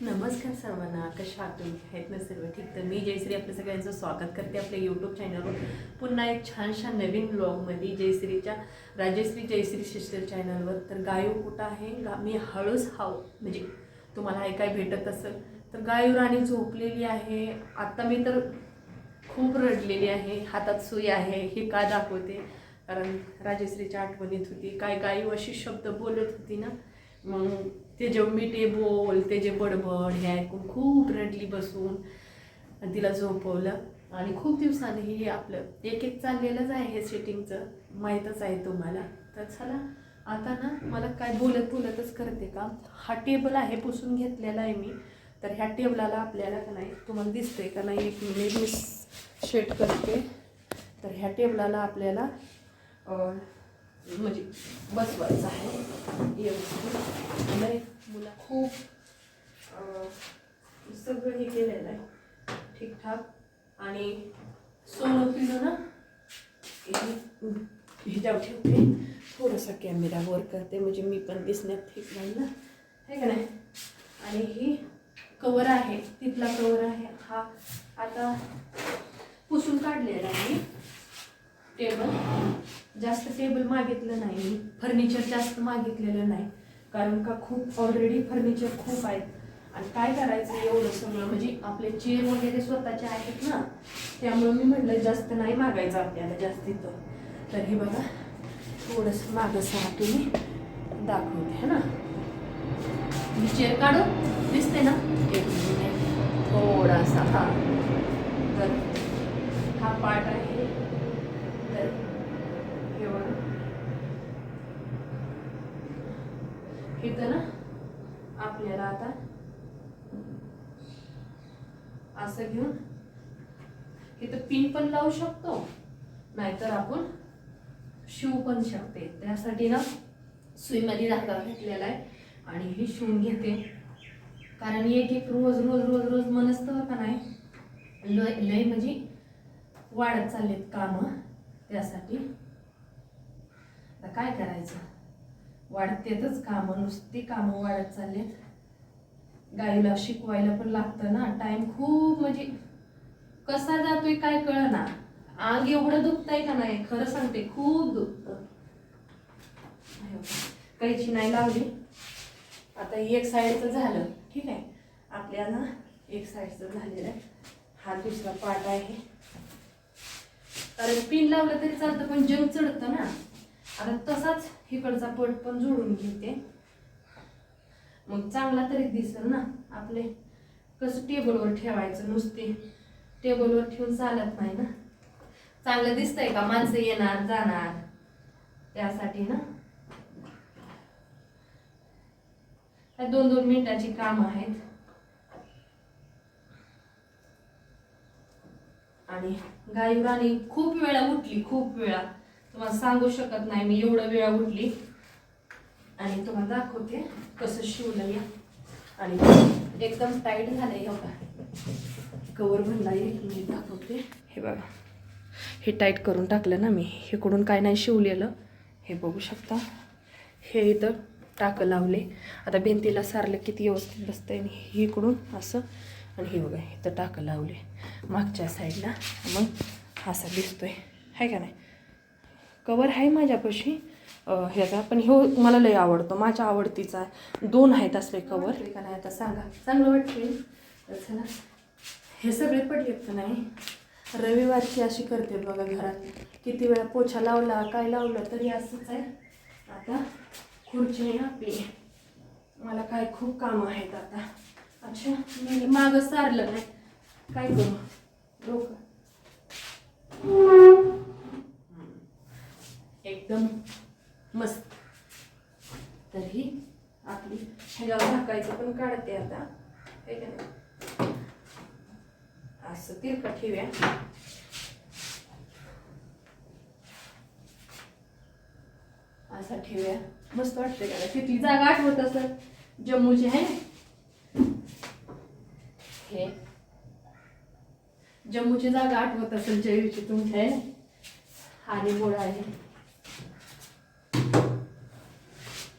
नमस्कार सर्वांना कशा आहात तुम्ही? आहेत ना सर्व ठीक? तर मी जयश्री आपल्या सगळ्यांचं स्वागत करते आपल्या यूट्यूब चॅनलवर पुन्हा एक छानशा नवीन ब्लॉगमध्ये जयश्रीच्या राजश्री जयश्री सिस्टर चॅनलवर तर गायू कुठं आहे? गा मी हळूच हाव म्हणजे तुम्हाला ऐकाय भेटत असेल तर गायू राणी झोपलेली आहे. आत्ता मी तर खूप रडलेली आहे. हातात सुई आहे हे का दाखवते? कारण राजश्रीच्या आठवणीत होती. काय गायू अशी शब्द बोलत होती ना? मग ते जे मिठे बोल ते जे बडबड हे ऐकून खूप रडली बसून. तिला झोपवलं. आणि खूप दिवसांनी हे आपलं एक एक चाललेलंच आहे हे सेटिंगचं माहीतच आहे तुम्हाला. तर चला आता ना मला काय बोलत बोलतच करते का? हा टेबल आहे पुसून घेतलेला आहे मी. तर ह्या टेबलाला आपल्याला का नाही तुम्हाला दिसते का नाही एक मिनिट मी शेट करते. तर ह्या टेबलाला आपल्याला म्हणजे बसवायचं आहे. व्यवस्थित लय मुलं खूप सगळं हे केलेलं आहे. ठीकठाक. आणि सोनं पिलं ना? हे- ठेवते. थोडासा कॅमेरा वर करते. म्हणजे मी पण दिसण्यात ठीक राहील ना? आहे का नाही? आणि ही कवर आहे. तिथला कवर आहे. हा आता पुसून काढलेला आहे. टेबल जास्त टेबल मागितलं नाही. फर्निचर जास्त मागितलेलं नाही. कारण का खूप ऑलरेडी फर्निचर खूप आहेत. आणि काय करायचं एवढं सगळं? म्हणजे आपले चेअर वगैरे स्वतःचे आहेत ना. त्यामुळे मी म्हटलं जास्त नाही मागायचं आपल्याला जास्तीत तर हे बघा थोडंसं मागं सहा तुम्ही दाखवते है ना? मी चेअर काढू? दिसते ना? एक मिनिट. थोडासा हा. तर हा पार्ट आहे तर हे बघा इथं ना? आपल्याला आता. असं घेऊन इथं पिन पण लावू शकतो. नाहीतर आपण शिव पण शकते. त्यासाठी ना सुईमध्ये धागा घेतलेला आहे आणि हे शिवून घेते. कारण एक एक रोज रोज रोज रोज मनसतं का नाही. लय लय म्हणजे वाढत चाललेत कामं. त्यासाठी आता काय करायचं? वाढतेतच कामं नुसती कामं वाढत चाललेत गाईला शिकवायला पण लागतं ना. टाइम खूप म्हणजे कसा जातोय काय कळना. आग एवढं दुखतंय का नाही? खरं सांगते खूप दुखतं. कैची नाही लावली. आता एक साईडचं झालं. ठीक आहे. आपल्याला एक साईडचं झालेलं आहे. हा दुसरा पार्ट आहे. कारण पिन लावलं तरी चालतं पण जंग चढतं ना. आता तसाच इकडचा पट पण जोडून घेते. मग चांगला तरी दिसेल ना आपले. कसं टेबलवर ठेवायचं नुसते. टेबलवर ठेवून चालत नाही ना. चांगलं दिसतंय का? माणसं येणार जाणार. त्यासाठी ना. काय दोन दोन मिनिटाची काम आहेत. आणि गायू राणी खूप वेळा उठली खूप वेळा. तुम्हाला सांगू शकत नाही मी एवढं वेळा उठली आणि तुम्हाला दाखवते कसं शिवलं या. आणि एकदम टाईट झालंय एवढा बघा. कवर भरला येईल मी दाखवते. हे बघा. हे टाईट करून टाकलं ना मी. इकडून काय नाही शिवलेलं. हे बघू शकता. हे इथं टाकं लावले. आता भिंतीला सारलं किती व्यवस्थित बसतंय आणि हे इकडून असं. आणि हे बघा इथं टाकं लावले. मागच्या साईडला मग असा दिसतोय. आहे का नाही? कवर आहे माझ्यापाशी. ह्याचा. पण ह्यो मला लय आवडतो. माझ्या आवडतीचा आहे. दोन आहेत असले कवर का नाही आता? सांगा. चांगलं वाटते चला. हे सगळे पडलेत का नाही? रविवारची अशी करते बघा घरात. किती वेळा पोछा लावला काय लावलं तरी असंच आहे. आता खुर्ची आपली. मला काय खूप कामं आहेत आता. अच्छा मी मागं सारलं नाही. काय करू? डोकं. एकदम मस्त. तर ही आपली ह्याला झाकायचं पण काढते आता. हे का नाही? असं तिरकट ठेवूया. असा ठेवूया. मस्त वाटते का तिथली जागा आठवत असत जम्मूची आहे हे. जम्मूची जागा आठवत असेल जयूची तुमच्या आहे आणि गोळा आहे.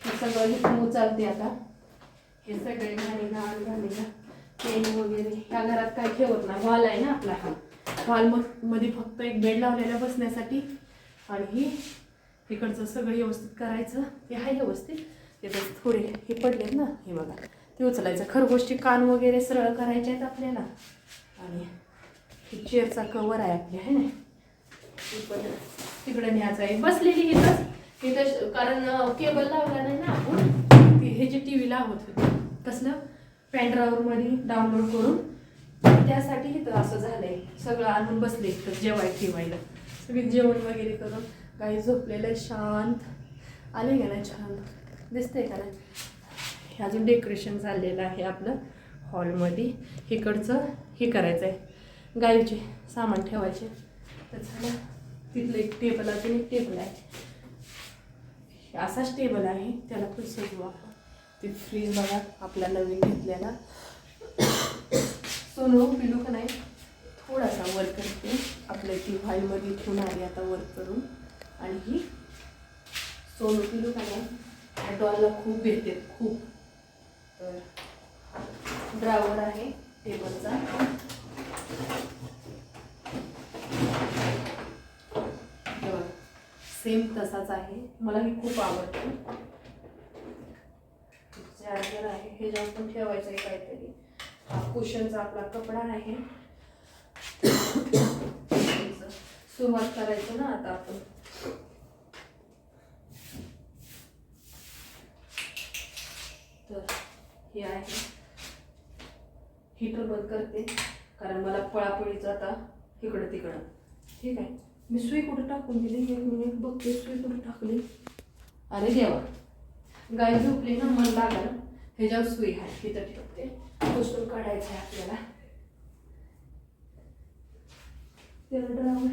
हे सगळं इथून उचलते आता. हे सगळे घाणी घाण घाणी पेन वगैरे. ह्या घरात काय ठेवत नाही. हॉल आहे ना आपला हा. हॉलमध्ये फक्त एक बेड लावलेला बसण्यासाठी. आणि ही इकडचं सगळं व्यवस्थित करायचं. हे आहे व्यवस्थित. त्याच्यात थोडे हे पडलेत ना. हे बघा. ते उचलायचं. खरगोष्टी कान वगैरे सरळ करायचे आहेत आपल्याला. आणि चेअरचा कवर आहे आपली आहे ना? हे पण तिकडे न्यायचं आहे. बसलेली इथंच. इथं कारण केबल लावला नाही ना आपण. हे जे टी व्ही लावत होते कसलं मध्ये डाउनलोड करून त्यासाठी इथं असं झालंय. सगळं आणून बसले इथं जेवाय ठेवायला. सगळी जेवण वगैरे करून काही झोपलेलं शांत. आले का नाही छान? दिसतंय का नाही? हे अजून डेकोरेशन झालेलं आहे आपलं हॉलमध्ये इकडचं हे करायचं आहे गाईचे सामान ठेवायचे. तर झालं. तिथलं एक टेबल अजून एक टेबल आहे. असाच टेबल आहे त्याला पण सजवू आपण. ते फ्रीज बघा आपला नवीन घेतलेला. सोनू पिलू का नाही थोडासा वर करते. आपल्या ती व्हाईलमध्ये ठेवून आली आता वर करून. आणि ही सोनू पिलू का नाही डॉलला खूप भेटते खूप. तर ड्रावर आहे टेबलचा सेम तसाच आहे. मला ही खूप आवडते. चार्जर आहे हे जाऊन ठेवायचं आहे काहीतरी. हा कुशनचा आपला कपडा आहे. सुरुवात करायचं ना आता आपण. तर हे आहे. हीटर बंद करते कारण मला पळापळीचं आता इकडं तिकडं ठीक आहे? मी सुई कुठं टाकून दिली? एक मिनिट बघते सुई कुठं टाकली? अरे देवा. गाय झोपली ना मन लागलं. ह्याच्यावर सुई आहे तिथं ठेवते. पुसून काढायचं आहे आपल्याला. त्याला ड्रावर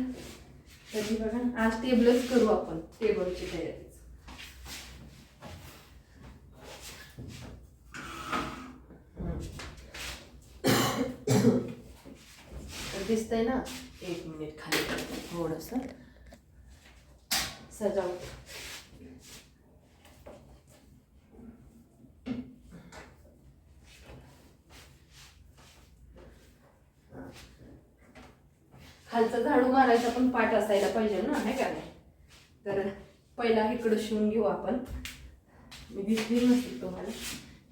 कधी बघा? आज टेबलच करू आपण टेबलची तयारी. दिसतंय ना एक मिनिट खाली करते थोडंसं. सजावट. खालचा झाडू मारायचा पण पाठ असायला पाहिजे ना आहे का? नाही तर पहिला इकडं शिवून घेऊ आपण. मी दिसली नसते तुम्हाला.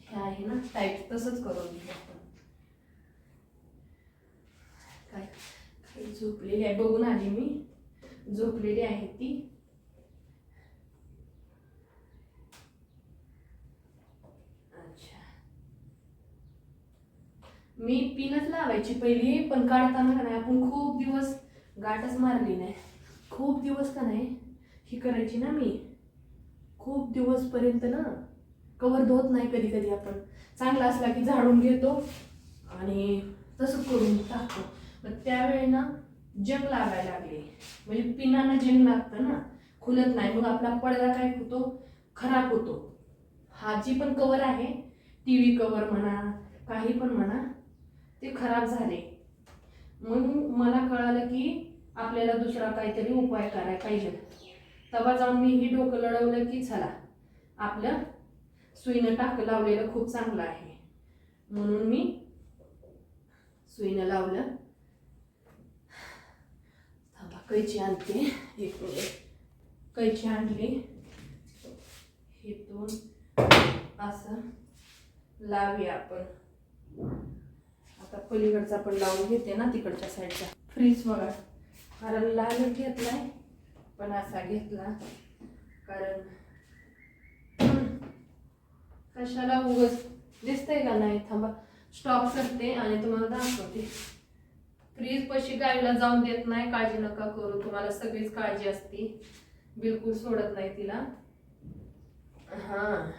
हे आहे ना टाईट तसंच करून घेऊ आपण. काय काय झोपलेली आहे. बघून आली मी. झोपलेली आहे ती. अच्छा. मी पिनच लावायची पहिली पण काढताना का नाही आपण खूप दिवस गाठच मारली नाही. खूप दिवस का नाही ही करायची ना मी. खूप दिवसपर्यंत ना. कवर धुत नाही कधी कधी आपण. चांगला असला की झाडून घेतो आणि तसं करून टाकतो. मग त्यावेळी ना जंग लागायला लागले. म्हणजे पिनानं जंग लागतं ना खुलत नाही. मग आपला पडदा काय होतो? खराब होतो. हा जी पण कवर आहे. टी व्ही कवर म्हणा काही पण म्हणा ते खराब झाले. म्हणून मला कळालं की आपल्याला दुसरा काहीतरी उपाय करायला पाहिजे. तेव्हा जाऊन मी ही डोकं लढवलं की झाला आपलं सुईनं टाक लावलेलं खूप चांगलं आहे. म्हणून मी सुईनं लावलं. कैची आणते. एक मिनिट कैची आणली. इथून असं लावूया आपण. आता पलीकडचा पण लावून घेते ना तिकडच्या साईडचा. फ्रीज बघा. कारण लाल घेतलाय पण असा घेतला. कारण कशाला उगस दिसतंय का नाही? थांबा. स्टॉप करते आणि तुम्हाला दाखवते. फ्रीज पशी गायला जाऊन देत नाही काळजी नका करू. तुम्हाला सगळीच काळजी असते. बिलकुल सोडत नाही तिला. हा.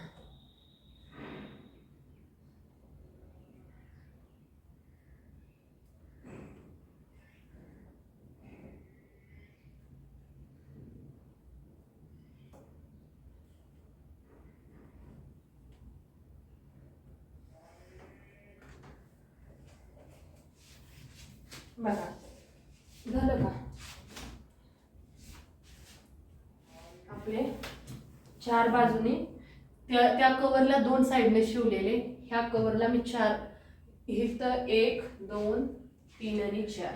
बघा. झालं का? आपले चार बाजूने. त्या त्या कवरला दोन साईडने शिवलेले. ह्या कवरला मी चार इथं एक दोन तीन आणि चार.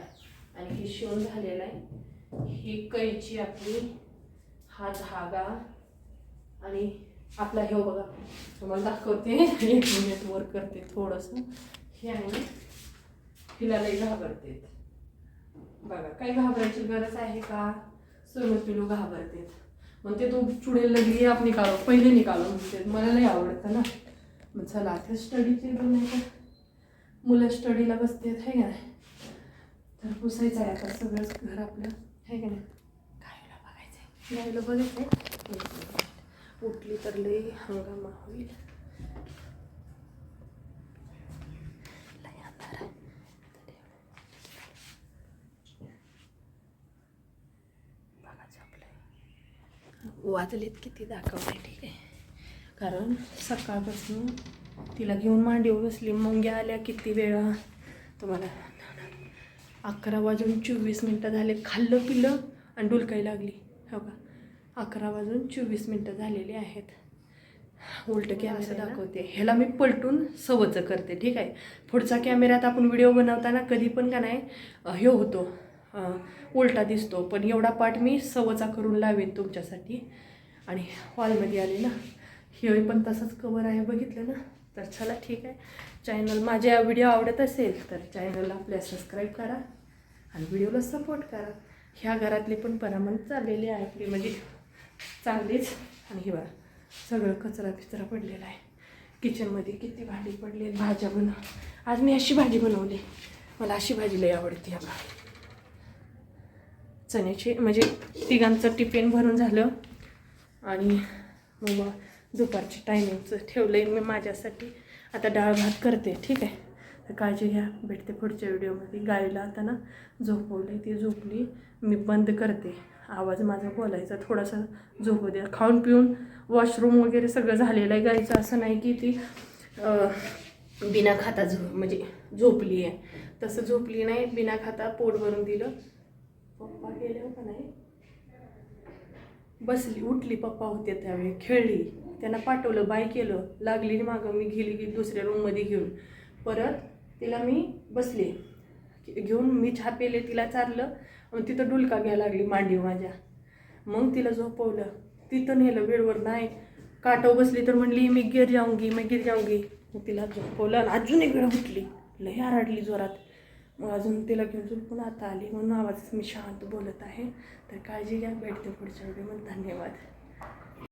आणि हे शिवून झालेलं आहे. ही कैची आपली हा धागा आणि आपला हे बघा. तुम्हाला दाखवते. एक मिनिट वर करते थोडंसं. हे आहे. हिला लई घाबरते. बघा काही घाबरायची गरज आहे का? सोनू पिलू घाबरते मग ते तो चुडेल लगली आप निकालो पहिले निकालो. म्हणते मला लई आवडतं ना. मग चला आता स्टडीचे पण नाही का? मुलं स्टडीला बसते आहे का नाही? तर पुसायचं आहे आता सगळंच घर आपलं आहे का नाही? गायला बघायचं आहे गायला बघायचं आहे उठली तर लई हंगामा होईल लई अंधार आहे. बघा झोपलंय. वाजलेत किती दाखवले ठीक आहे. कारण सकाळपासून तिला घेऊन मांडीवर बसली मुंग्या आल्या किती वेळा तुम्हाला अकरा वाजून चोवीस मिनटं झाले खाल्लं पिलं आणि डुलकाई लागली. हो का? अकरा वाजून चोवीस मिनटं झालेली आहेत. उलट कॅमेरा दाखवते. ह्याला मी पलटून सवचं करते ठीक आहे. पुढचा कॅमेऱ्यात आपण व्हिडिओ बनवताना कधी पण का नाही हे होतो. उलटा दिसतो. पण एवढा पाठ मी सवचा करून लावेन तुमच्यासाठी. आणि हॉलमध्ये आले ना हे पण तसंच कवर आहे. बघितलं ना? तर चला ठीक आहे. चॅनल माझ्या व्हिडिओ आवडत असेल तर चॅनलला आपल्या सबस्क्राईब करा आणि व्हिडिओला सपोर्ट करा. ह्या घरातले पण परामण चाललेले आहे आपली म्हणजे चांगलीच. आणि हिवा सगळं कचरा बिचरा पडलेला आहे. किचनमध्ये किती भांडी पडली भाज्या बनव आज मी अशी भाजी बनवली. मला अशी भाजी लई आवडते या चण्याची म्हणजे तिघांचं टिफिन भरून झालं. आणि मग दुपारच्या टायमिंगचं ठेवलं आहे मी माझ्यासाठी. आता डाळ भात करते ठीक आहे? तर काळजी घ्या भेटते पुढच्या व्हिडिओमध्ये. गाईला आता ना झोपवलं ती झोपली. मी बंद करते. आवाज माझा बोलायचा थोडासा झोपू द्या. खाऊन पिऊन वॉशरूम वगैरे सगळं झालेलं आहे गाईचं. असं नाही की ती बिना खाता झो म्हणजे झोपली आहे तसं झोपली नाही. बिना खाता पोट भरून दिलं. पप्पा गेले हो का नाही बसली उठली पप्पा होते त्यावेळी खेळली. त्यांना पाठवलं बाय केलं लागली मागं मी गेली की दुसऱ्या रूममध्ये घेऊन. परत तिला मी बसले. घेऊन मी छापेले तिला चारलं. मग तिथं डुलका घ्यायला लागली मांडी माझ्या. मग तिला झोपवलं. तिथं नेलं बेडवर नाही. काटव बसली तर म्हणली मी गिर जाऊंगी मी गिर जाऊंगी मग तिला झोपवलं आणि अजून एक वेळ उठली. लई आरडली जोरात. मग अजून तिला घेऊन झुलपून आता आली. म्हणून आवाजच मी शांत बोलत आहे. तर काळजी घ्या. भेटते पुढच्या वेळी. मग धन्यवाद.